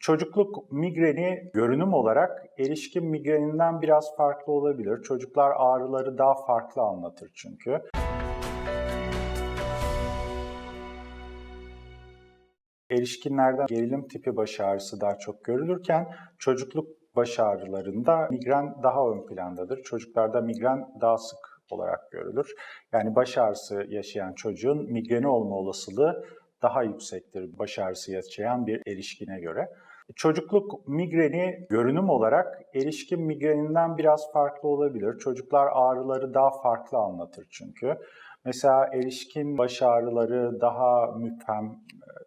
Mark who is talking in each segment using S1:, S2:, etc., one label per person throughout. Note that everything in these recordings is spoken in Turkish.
S1: Çocukluk migreni görünüm olarak erişkin migreninden biraz farklı olabilir. Çocuklar ağrıları daha farklı anlatır çünkü. Erişkinlerde gerilim tipi baş ağrısı daha çok görülürken çocukluk baş ağrılarında migren daha ön plandadır. Çocuklarda migren daha sık olarak görülür. Yani baş ağrısı yaşayan çocuğun migreni olma olasılığı daha yüksektir baş ağrısı yaşayan bir erişkine göre. Çocukluk migreni görünüm olarak erişkin migreninden biraz farklı olabilir. Çocuklar ağrıları daha farklı anlatır çünkü. Mesela erişkin baş ağrıları daha müphem,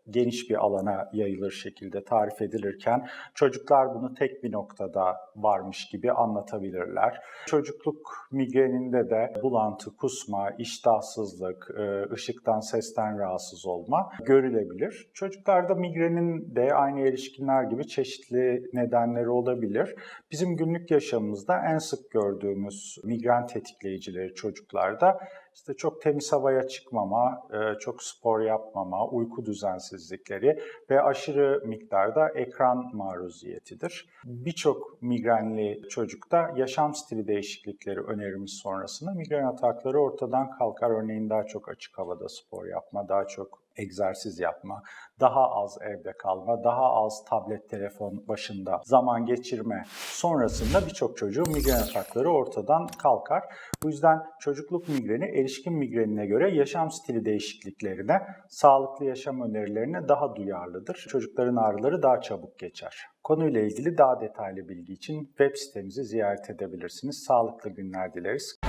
S1: geniş bir alana yayılır şekilde tarif edilirken çocuklar bunu tek bir noktada varmış gibi anlatabilirler. Çocukluk migreninde de bulantı, kusma, iştahsızlık, e, ışıktan, sesten rahatsız olma görülebilir. Çocuklarda migrenin de aynı erişkinler gibi çeşitli nedenleri olabilir. Bizim günlük yaşamımızda en sık gördüğümüz migren tetikleyicileri çocuklarda işte çok temiz havaya çıkmama, e, çok spor yapmama, uyku düzensizlikleri ve aşırı miktarda ekran maruziyetidir. Birçok migrenli çocukta yaşam stili değişiklikleri önerimiz sonrasında migren atakları ortadan kalkar. Örneğin daha çok açık havada spor yapma, daha çok egzersiz yapma, daha az evde kalma, daha az tablet telefon başında zaman geçirme sonrasında birçok çocuğun migren atakları ortadan kalkar. Bu yüzden çocukluk migreni erişkin migrenine göre yaşam stili değişikliklerine, sağlıklı yaşam önerilerine daha duyarlıdır. Çocukların ağrıları daha çabuk geçer. Konuyla ilgili daha detaylı bilgi için web sitemizi ziyaret edebilirsiniz. Sağlıklı günler dileriz.